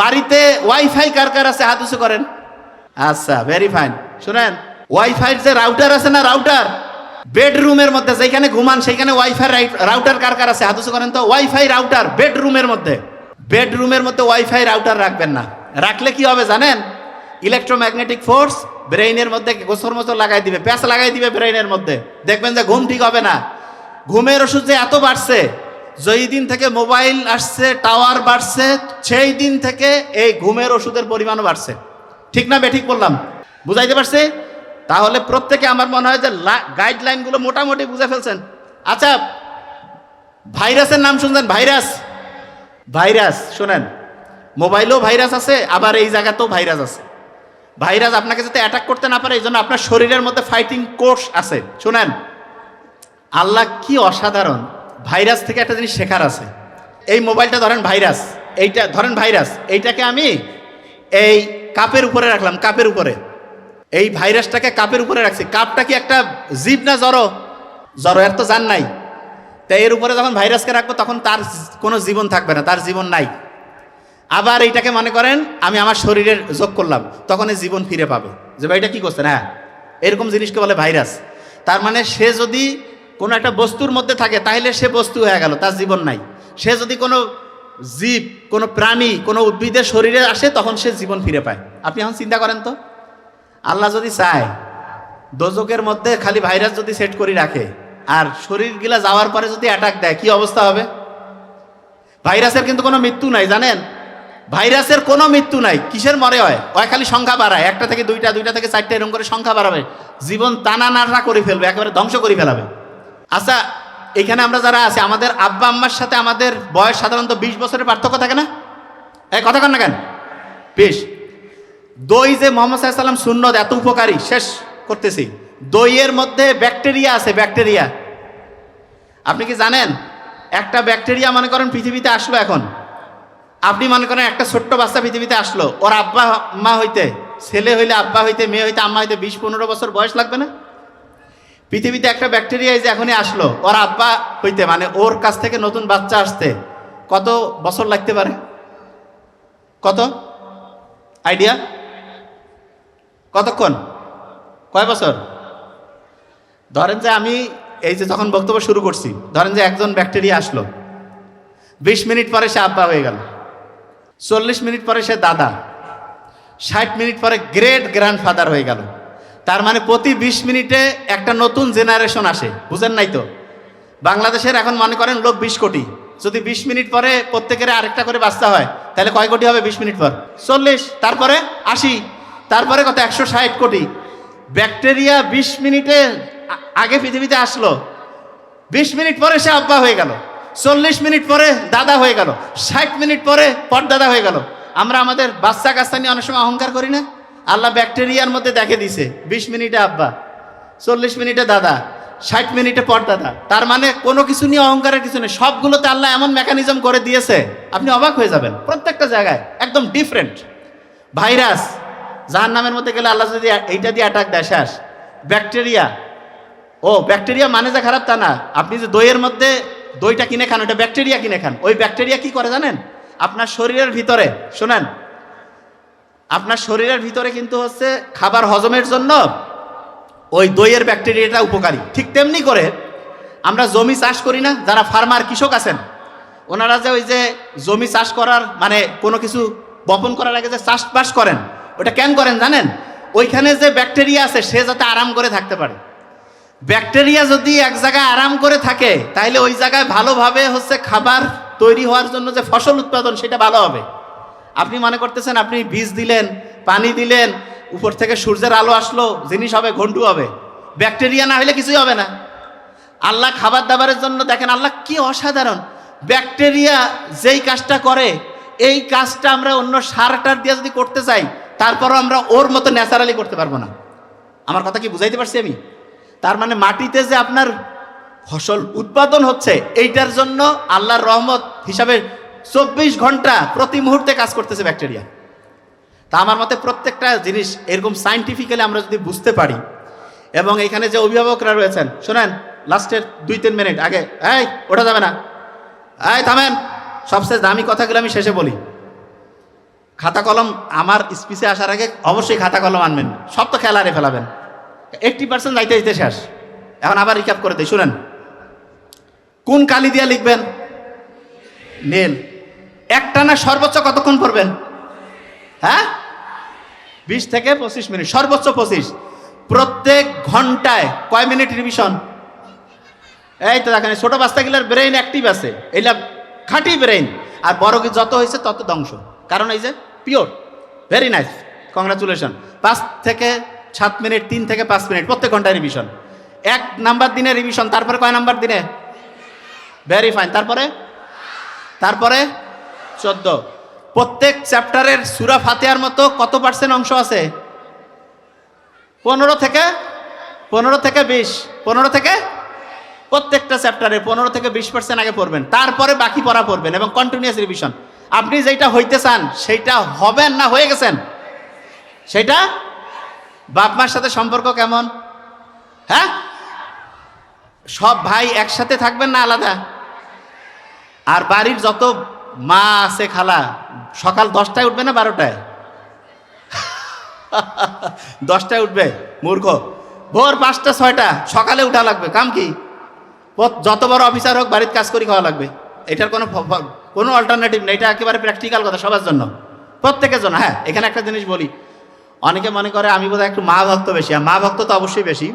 বাড়িতে ওয়াইফাই কার কার আছে? হাত উঁচু করেন। আচ্ছা ভেরি ফাইন শুনেন, ওয়াইফাই যে রাউটার আছে না রাউটার বেডরুমের মধ্যে, যেখানে ঘুমান, সেখানে ওয়াইফাই রাউটার কার কার আছে? হাত উঁচু করেন তো। ওয়াইফাই রাউটার বেডরুমের মধ্যে। বেডরুমের মধ্যে ওয়াইফাই রাউটার রাখবেন না। রাখলে কি হবে জানেন? ইলেকট্রোম্যাগনেটিক ফোর্স ব্রেইনের মধ্যে গোসর মোসর লাগাই দিবে, প্যাঁচ লাগাই দিবে ব্রেইনের মধ্যে। দেখবেন যে ঘুম ঠিক হবে না। ঘুমের ওষুধ যে এত বাড়ছে যেই দিন থেকে মোবাইল আসছে, টাওয়ার বাড়ছে, সেই দিন থেকে এই ঘুমের ওষুধের পরিমাণও বাড়ছে। ঠিক না বে, ঠিক বললাম? বুঝাইতে পারছি? তাহলে প্রত্যেকে আমার মনে হয় যে গাইডলাইনগুলো মোটামুটি বুঝে ফেলছেন। আচ্ছা ভাইরাসের নাম শুনছেন? ভাইরাস? ভাইরাস, শোনেন। মোবাইলেও ভাইরাস আছে, আবার এই জায়গাতেও ভাইরাস আছে। ভাইরাস আপনাকে যাতে অ্যাটাক করতে না পারে, এই জন্য আপনার শরীরের মধ্যে ফাইটিং কোর্স আছে। শোনেন, আল্লাহ কি অসাধারণ। ভাইরাস থেকে একটা জিনিস শেখার আছে। এই মোবাইলটা ধরেন ভাইরাস, এইটা ধরেন ভাইরাস, এইটাকে আমি এই কাপের উপরে রাখলাম, কাপের উপরে। এই ভাইরাসটাকে কাপের উপরে রাখছি। কাপটা কি একটা জীব না জড়ো? জড়ো, এর তো জান নাই। তাই এর উপরে যখন ভাইরাসকে রাখব, তখন তার কোনো জীবন থাকবে না, তার জীবন নাই। আবার এইটাকে মনে করেন, আমি আমার শরীরের যোগ করলাম, তখন এই জীবন ফিরে পাবে। যে ভাই এটা কি করছেন হ্যাঁ এরকম জিনিসকে বলে ভাইরাস। তার মানে সে যদি কোনো একটা বস্তুর মধ্যে থাকে তাহলে সে বস্তু হয়ে গেল, তার জীবন নাই। সে যদি কোনো জীব, কোনো প্রাণী, কোনো উদ্ভিদের শরীরে আসে, তখন সে জীবন ফিরে পায়। আপনি এখন চিন্তা করেন তো? আল্লাহ যদি চায় দোজকের মধ্যে খালি ভাইরাস যদি সেট করে রাখে, আর শরীরগুলা যাওয়ার পরে যদি অ্যাটাক দেয়, কি অবস্থা হবে? ভাইরাসের কিন্তু কোনো মৃত্যু নাই, জানেন? ভাইরাসের কোনো মৃত্যু নাই, কিসের মরে হয়? ওই খালি সংখ্যা বাড়ায়, একটা থেকে দুইটা দুইটা থেকে চারটা এরকম করে সংখ্যা বাড়াবে। জীবন টানা নাড়া করে ফেলবে, একেবারে ধ্বংস করে ফেলাবে। আচ্ছা এখানে আমরা যারা আছি, আমাদের আব্বা আম্মার সাথে আমাদের বয়স সাধারণত বিশ বছরের পার্থক্য থাকে না? এই কথা কন না কেন? বেশ। দই যে মোহাম্মদ সাল্লাম সুন্নত, এত উপকারী, শেষ করতেছি। দইয়ের মধ্যে ব্যাকটেরিয়া আছে, ব্যাকটেরিয়া। আপনি কি জানেন? একটা ব্যাকটেরিয়া, মনে করেন, পৃথিবীতে আসলো এখন। আপনি মনে করেন, একটা ছোট্ট বাচ্চা পৃথিবীতে আসলো। ওর আব্বা, মা হইতে, ছেলে হইলে আব্বা হইতে, মেয়ে হইতে, আম্মা হইতে বিশ পনেরো বছর বয়স লাগবে না? পৃথিবীতে একটা ব্যাকটেরিয়া যে এখনই আসলো, ওর আব্বা হইতে মানে ওর কাছ থেকে নতুন বাচ্চা আসতে, কত বছর লাগতে পারে? কত? আইডিয়া? কতক্ষণ? কয় বছর? ধরেন যে আমি এই যে যখন বক্তব্য শুরু করছি, ধরেন যে একজন ব্যাকটেরিয়া আসলো, বিশ মিনিট পরে সে আব্বা হয়ে গেল, চল্লিশ মিনিট পরে সে দাদা, ষাট মিনিট পরে গ্রেট গ্র্যান্ড ফাদার হয়ে গেল তার মানে প্রতি বিশ মিনিটে একটা নতুন জেনারেশন আসে, বুঝেন নাই তো? বাংলাদেশের এখন মনে করেন লোক বিশ কোটি। যদি বিশ মিনিট পরে প্রত্যেকের আরেকটা করে বাচ্চা হয়, তাহলে কয় কোটি হবে বিশ মিনিট পর? চল্লিশ, তারপরে আশি, তারপরে কত? একশো ষাট কোটি। ব্যাকটেরিয়া বিশ মিনিটে আগে পৃথিবীতে আসলো। বিশ মিনিট পরে সে আব্বা হয়ে গেল। চল্লিশ মিনিট পরে দাদা হয়ে গেল। ষাট মিনিট পরে পরদাদা হয়ে গেল। আমরা আমাদের বাচ্চা কাচ্চা নিয়ে অনেক সময় অহংকার করি না? আল্লাহ ব্যাকটেরিয়ার মধ্যে দেখে দিছে, বিশ মিনিটে আব্বা, চল্লিশ মিনিটে দাদা, ষাট মিনিটে পর দাদা তার মানে কোনো কিছু নিয়ে অহংকারের কিছু নেই। সবগুলোতে আল্লাহ এমন মেকানিজম করে দিয়েছে, আপনি অবাক হয়ে যাবেন। প্রত্যেকটা জায়গায় একদম ডিফারেন্ট ভাইরাস যার নামের মধ্যে গেলে আল্লাহ যদি এইটা দিয়ে অ্যাটাক দেয় ব্যাকটেরিয়া, ও, ব্যাকটেরিয়া মানে যে খারাপ তা না। আপনি যে দইয়ের মধ্যে দইটা কিনে খান, ওটা ব্যাকটেরিয়া কিনে খান। ওই ব্যাকটেরিয়া কি করে জানেন? আপনার শরীরের ভিতরে, শোনেন আপনার শরীরের ভিতরে কিন্তু হচ্ছে খাবার হজমের জন্য ওই দইয়ের ব্যাকটেরিয়াটা উপকারী। ঠিক তেমনি করে আমরা জমি চাষ করি না, যারা ফার্মার কৃষক আছেন, ওনারা যে ওই যে জমি চাষ করার মানে কোনো কিছু বপন করার আগে যে চাষবাস করেন, ওটা কেন করেন জানেন? ওইখানে যে ব্যাকটেরিয়া আছে, সে যাতে আরাম করে থাকতে পারে। ব্যাকটেরিয়া যদি এক জায়গায় আরাম করে থাকে তাহলে ওই জায়গায় ভালোভাবে হচ্ছে খাবার তৈরি হওয়ার জন্য যে ফসল উৎপাদন, সেটা ভালো হবে। আপনি মনে করতেছেন আপনি বীজ দিলেন, পানি দিলেন, উপর থেকে সূর্যের আলো আসলো, জিনিস হবে, ঘন্টু হবে। ব্যাকটেরিয়া না হলে কিছুই হবে না। আল্লাহ খাবার দাবারের জন্য দেখেন, আল্লাহ কি অসাধারণ। ব্যাকটেরিয়া যেই কাজটা করে, এই কাজটা আমরা অন্য সারটার দিয়ে যদি করতে চাই, তারপরও আমরা ওর মতো ন্যাচারালি করতে পারব না। আমার কথা কি বুঝাইতে পারছি আমি? তার মানে মাটিতে যে আপনার ফসল উৎপাদন হচ্ছে, এইটার জন্য আল্লাহর রহমত হিসাবে চব্বিশ ঘণ্টা প্রতি মুহূর্তে কাজ করতেছে ব্যাকটেরিয়া। তা আমার মতে প্রত্যেকটা জিনিস এরকম সাইন্টিফিক্যালি আমরা যদি বুঝতে পারি, এবং এখানে যে অভিভাবকরা রয়েছেন, শোনেন, লাস্টের দুই তিন মিনিট, আগে, এই, ওঠা যাবে না। এই, থামেন। সবচেয়ে দামি কথাগুলো আমি শেষে বলি। খাতা কলম আমার স্পিচে আসার আগে অবশ্যই খাতা কলম আনবেন। সব তো খেলারে ফেলাবেন। এইটটি পার্সেন্ট যাইতে যাইতে শেষ। এখন আবার রিক্যাপ করে দিই, শুনেন। কোন কালি দিয়া লিখবেন? নীল। একটা না সর্বোচ্চ কতক্ষণ পড়বেন? হ্যাঁ? বিশ থেকে পঁচিশ মিনিট, সর্বোচ্চ পঁচিশ। প্রত্যেক ঘন্টায় কয় মিনিট রিভিশন এই তো দেখেন ছোট বাচ্চাগুলোর ব্রেইন অ্যাক্টিভ আছে। এইটা খাঁটি ব্রেইন আর বড় যত হয়েছে তত ধ্বংস। কারণ এই যে পিওর ভেরি নাইস কংগ্রাচুলেশন পাঁচ থেকে সাত মিনিট, তিন থেকে পাঁচ মিনিট, প্রত্যেক ঘন্টায় রিভিশন এক নাম্বার দিনে রিভিশন তারপরে কয় নাম্বার দিনে? ভেরি ফাইন তারপরে? তারপরে? চোদ্দ। প্রত্যেক চ্যাপ্টারের সুরা ফাতেহার মতো কত পার্সেন্ট অংশ আছে? পনেরো থেকে পনেরো থেকে বিশ, পনেরো থেকে প্রত্যেকটা চ্যাপ্টারে পনেরো থেকে বিশ পার্সেন্ট আগে পড়বেন, তারপরে বাকি পড়া পড়বেন এবং কন্টিনিউয়াস রিভিশন আপনি যেটা হইতে চান, সেইটা হবেন না হয়ে গেছেন? সেটা বাপ মার সাথে সম্পর্ক কেমন? হ্যাঁ? সব ভাই একসাথে থাকবেন না আলাদা? আর বাড়ির যত মা আছে খালা, সকাল দশটায় উঠবে না বারোটায়? দশটায় উঠবে, মূর্খ। ভোর পাঁচটা, ছয়টা, সকালে উঠা লাগবে, কাম কি? যত বড় অফিসার হোক, বাড়ির কাজ করি খাওয়া লাগবে। এটার কোনো কোনো অল্টারনেটিভ নেই, এটা একেবারে প্র্যাকটিক্যাল কথা, সবার জন্য। প্রত্যেকের জন্য হ্যাঁ এখানে একটা জিনিস বলি। অনেকে মনে করে আমি বোধহয় একটু মা ভক্ত বেশি, আর মা ভক্ত তো অবশ্যই বেশি।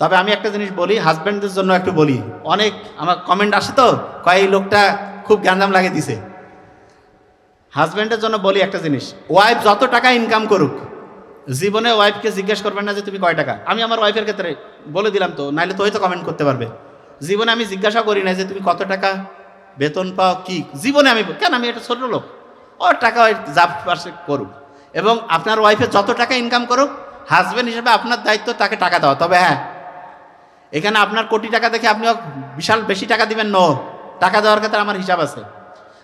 তবে আমি একটা জিনিস বলি হাজব্যান্ডদের জন্য একটু বলি। অনেক আমার কমেন্ট আসে তো, কয় লোকটা খুব গ্যাঞ্জাম লাগে দিছে। হাজব্যান্ডের জন্য বলি একটা জিনিস ওয়াইফ যত টাকা ইনকাম করুক, জীবনে ওয়াইফকে জিজ্ঞেস করবেন না যে তুমি কয় টাকা। আমি আমার ওয়াইফের ক্ষেত্রে বলে দিলাম তো, নাইলে তো হয়তো কমেন্ট করতে পারবে। জীবনে আমি জিজ্ঞাসা করি না যে তুমি কত টাকা বেতন পাও, কি? জীবনে আমি, কেন আমি একটা ছোট লোক? ওর টাকা যা পারছে করুক। এবং আপনার ওয়াইফে যত টাকা ইনকাম করুক হাজব্যান্ড হিসেবে আপনার দায়িত্ব তাকে টাকা দেওয়া। তবে হ্যাঁ এখানে আপনার কোটি টাকা দেখে আপনি বিশাল বেশি টাকা দিবেন নো টাকা দেওয়ার ক্ষেত্রে আমার হিসাব আছে।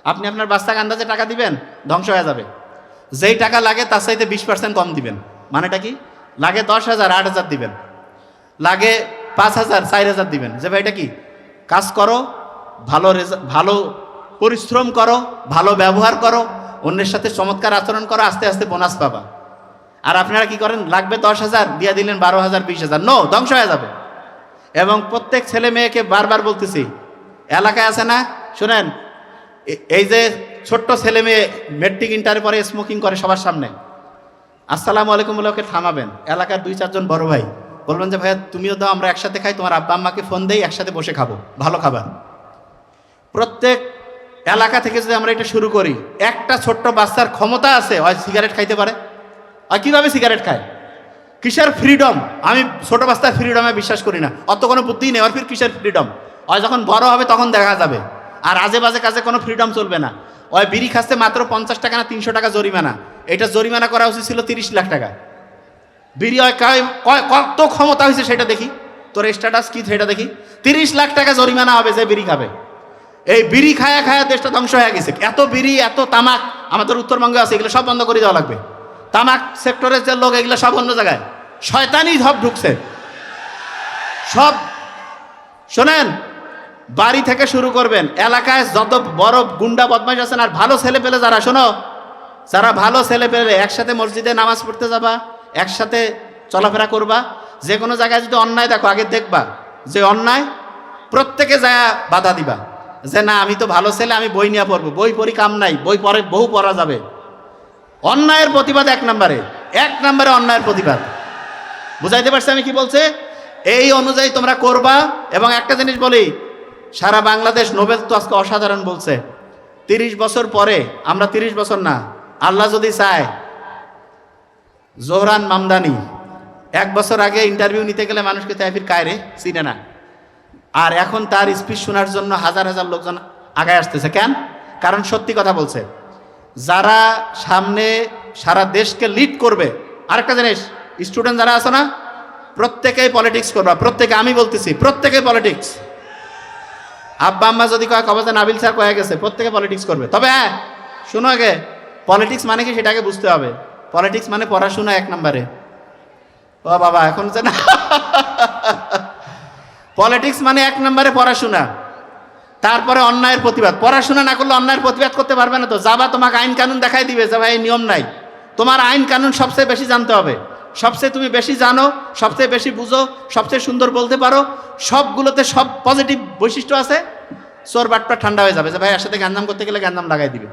আপনি আপনার বাচ্চাকে আন্দাজে টাকা দিবেন, ধ্বংস হয়ে যাবে। যেই টাকা লাগে তার চাইতে বিশ পার্সেন্ট কম দিবেন। মানেটা কি? লাগে দশ হাজার, আট হাজার দিবেন। লাগে পাঁচ হাজার, চার হাজার দিবেন। যে ভাই, এটা কি? কাজ করো, ভালো ভালো পরিশ্রম করো, ভালো ব্যবহার করো, অন্যের সাথে চমৎকার আচরণ করো, আস্তে আস্তে বোনাস পাবা। আর আপনারা কি করেন? লাগবে দশ হাজার, দিয়ে দিলেন বারো হাজার, বিশ হাজার। নো ধ্বংস হয়ে যাবে। এবং প্রত্যেক ছেলে মেয়েকে বারবার বলতেছি এলাকায় আছে না? শুনেন এই যে ছোট্ট ছেলে মেয়ে মেট্রিক ইন্টারে পরে স্মোকিং করে সবার সামনে। আসসালামু আলাইকুম বলে ওকে থামাবেন। এলাকার দুই চারজন বড় ভাই। বলবেন যে, ভাইয়া, তুমিও দাও, আমরা একসাথে খাই, তোমার আব্বা আম্মাকে ফোন দেই, একসাথে বসে খাব। ভালো খাবার। প্রত্যেক এলাকা থেকে যদি আমরা এটা শুরু করি, একটা ছোট্ট বাচ্চার ক্ষমতা আছে, হয় সিগারেট খাইতে পারে? আর কীভাবে সিগারেট খায়? কিসের ফ্রিডম আমি ছোট বাচ্চার ফ্রিডমে বিশ্বাস করি না। অত কোনো বুদ্ধি নেই ওর ফির কিসের ফ্রিডম ওই যখন বড় হবে তখন দেখা যাবে। আর আজে বাজে কাজে কোনো ফ্রিডম চলবে না। ওই বিড়ি খাচ্ছে মাত্র পঞ্চাশ টাকা না তিনশো টাকা জরিমানা। এটা জরিমানা করা উচিত ছিল তিরিশ লাখ টাকা। বিড়ি কত ক্ষমতা হয়েছে সেটা দেখি। তোর স্ট্যাটাস কি সেটা দেখি। তিরিশ লাখ টাকা জরিমানা হবে যে বিড়ি খাবে। এই বিড়ি খায়া খায়া দেশটা ধ্বংস হয়ে গেছে। এত বিড়ি, এত তামাক আমাদের উত্তরবঙ্গে আছে, এগুলো সব বন্ধ করে দেওয়া লাগবে। তামাক সেক্টরের যে লোক, এগুলো সব অন্য জায়গায়। শয়তানি সব ঢুকছে। সব, শোনেন বাড়ি থেকে শুরু করবেন। এলাকায় যত বড় গুন্ডা বদমাইশ আছেন আর ভালো ছেলে পেলে যারা, শোনো, যারা ভালো ছেলে পেলে একসাথে মসজিদে নামাজ পড়তে যাবা, একসাথে চলাফেরা করবা, যে কোনো জায়গায় যদি অন্যায় দেখো, আগে দেখবা যে অন্যায় প্রত্যেকে যায় বাধা দিবা। যে না, আমি তো ভালো ছেলে, আমি বই নিয়ে পড়ব। বই পড়ি কাম নাই, বই পরে বহু পড়া যাবে। অন্যায়ের প্রতিবাদ এক নম্বরে। এক নম্বরে অন্যায়ের প্রতিবাদ। বুঝাইতে পারছি আমি কি বলছে? এই অনুযায়ী তোমরা করবা, এবং একটা জিনিস বলি সারা বাংলাদেশ নোবেল তো আজকে অসাধারণ বলছে। তিরিশ বছর পরে, আমরা তিরিশ বছর না, আল্লাহ যদি চায়, জোহরান মামদানি, এক বছর আগে ইন্টারভিউ নিতে গেলে মানুষকে তাইফির কায়রে, চিনে না। আর এখন তার স্পিচ শোনার জন্য হাজার হাজার লোকজন আগায় আসতেছে। কেন? কারণ সত্যি কথা বলছে। যারা সামনে সারা দেশকে লিড করবে, আরেকটা জিনিস স্টুডেন্ট যারা আছে না, প্রত্যেকেই পলিটিক্স করবা, প্রত্যেকে আমি বলতেছি, প্রত্যেকেই পলিটিক্স আব্বা আম্মা যদি কয়, কবে নাবিল স্যার কয়ে গেছে, প্রত্যেকে পলিটিক্স করবে। তবে হ্যাঁ শোনো আগে পলিটিক্স মানে কি সেটাকে বুঝতে হবে। পলিটিক্স মানে পড়াশোনা এক নম্বরে। ও বাবা, এখন যে না পলিটিক্স মানে এক নম্বরে পড়াশোনা। তারপরে অন্যায়ের প্রতিবাদ। পড়াশোনা না করলে অন্যায়ের প্রতিবাদ করতে পারবে না তো। যাবা তোমাকে আইন কানুন দেখাই দিবে যে ভাই, এই নিয়ম নাই। তোমার আইন কানুন সবচেয়ে বেশি জানতে হবে। সবচেয়ে তুমি বেশি জানো, সবচেয়ে বেশি বুঝো, সবচেয়ে সুন্দর বলতে পারো, সবগুলোতে সব পজিটিভ বৈশিষ্ট্য আছে। চোর বাটপা ঠান্ডা হয়ে যাবে। যে ভাই একসাথে গ্যান্দাম করতে গেলে গ্যান্দাম লাগাই দিবে।